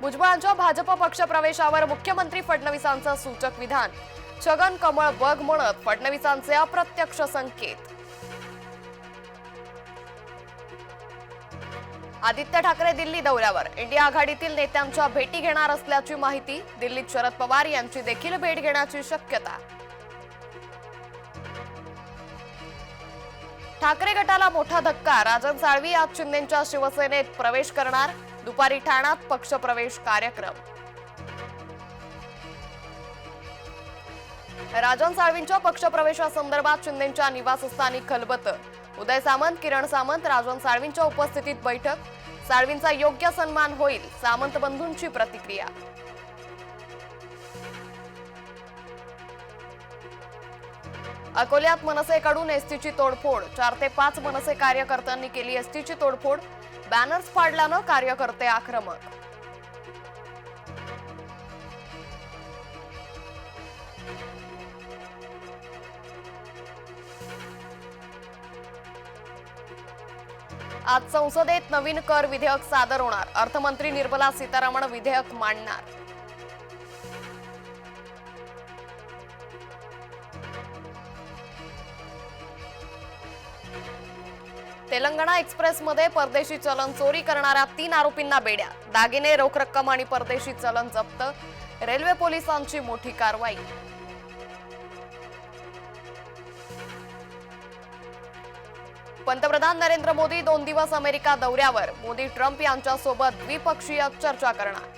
भुजबळांच्या भाजप पक्ष प्रवेशावर मुख्यमंत्री फडणवीसांचं सूचक विधान. छगन कमळ बघ म्हणत फडणवीसांचे अप्रत्यक्ष संकेत. आदित्य ठाकरे दिल्ली दौऱ्यावर. इंडिया आघाडीतील नेत्यांच्या भेटी घेणार असल्याची माहिती दिल्लीत शरद पवार यांची देखील भेट घेण्याची शक्यता. ठाकरे गटाला मोठा धक्का राजन साळवी आज शिंदेच्या शिवसेनेत प्रवेश करणार. दुपारी ठाण्यात पक्षप्रवेश कार्यक्रम. राजन साळवींच्या पक्षप्रवेशासंदर्भात शिंदेच्या निवासस्थानी खलबत. उदय सामंत किरण सामंत राजन साळवींच्या उपस्थितीत बैठक. साळवींचा योग्य सन्मान होईल सामंत बंधूंची प्रतिक्रिया. अकोल्यात मनसेकडून एसटीची तोडफोड. चार ते पाच मनसे कार्यकर्त्यांनी केली एसटीची तोडफोड. बॅनर्स फाडल्यानं कार्यकर्ते आक्रमक. आज संसदेत नवीन कर विधेयक सादर होणार. अर्थमंत्री निर्मला सीतारामन विधेयक मांडणार. तेलंगणा एक्सप्रेसमध्ये परदेशी चलन चोरी करणाऱ्या तीन आरोपींना बेड्या. दागिने रोख रक्कम आणि परदेशी चलन जप्त. रेल्वे पोलिसांची मोठी कारवाई. पंतप्रधान नरेंद्र मोदी दोन दिवस अमेरिका दौऱ्यावर. मोदी ट्रम्प यांच्यासोबत द्विपक्षीय चर्चा करणार.